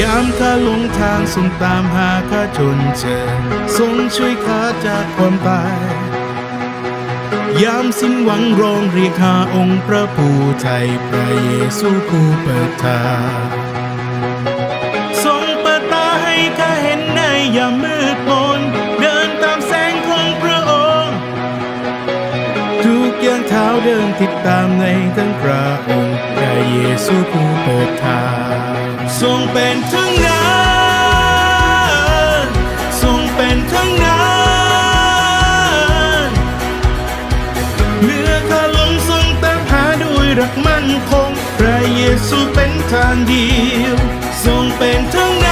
ยามข้าหลงทางทรงตามหาข้าจนเจอทรงช่วยข้าจากความตาย ยามสิ้นหวังร้องเรียกหาองค์พระผู้ไทยพระเยซูผู้เปิดทางทรงเปิดตาให้ข้าเห็นในยามมืดมนเดินตามแสงของพระองค์ ทุกย่างเท้าเดินติดตามในทั้งพระองค์พระเยซูผู้เปิดทาง ทรงเป็นทั้งนั้นทรงเป็นทั้งนั้นเมื่อข้าลงทรงตามหาด้วยรักมั่นคงพระเยซูเป็นทางเดียว ทรงเป็นทั้งนั้น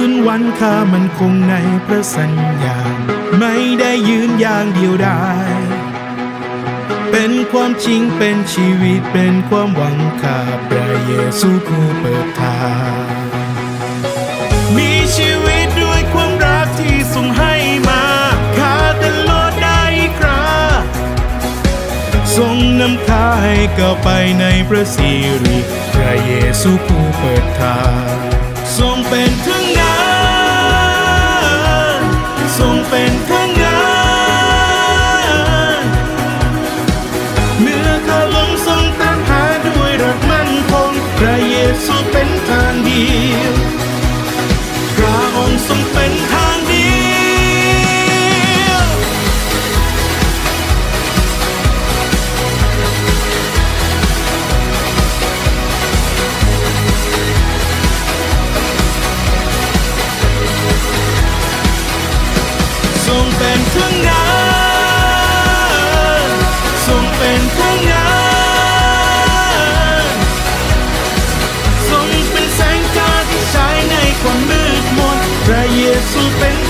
คืนวันข้ามันคงในพระสัญญา ไม่ได้ยืนอย่างเดียวได้เป็นความจริงเป็นชีวิตเป็นความหวังข้าพระเยซูผู้เปิดทางมีชีวิตด้วยความรักที่ทรงให้มาข้าตลดได้คราทรงนำข้าให้ก้าวไปในพระสิริพระเยซูผู้เปิดทาง ท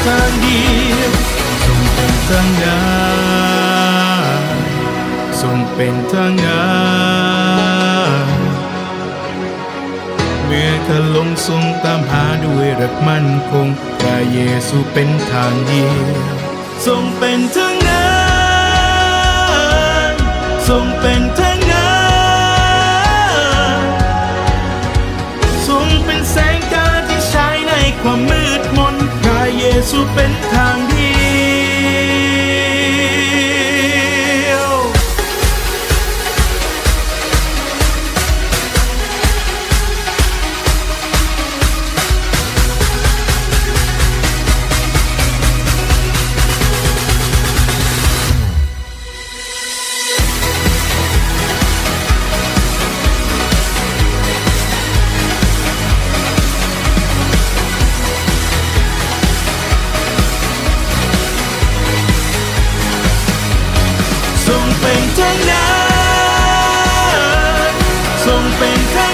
ทางเดียวทรงเป็นทั้งนั้นทรงเป็นทั้งนั้นเมื่อข้าลงทรงตามหาด้วยรักมั่นคงพระเยซูเป็นทางเดียวทรงเป็นทั้งนั้นทรงเป็นทั้งนั้นทรงเป็นแสงตาที่ฉายในความมืด สู่เป็นทาง เป็นใคร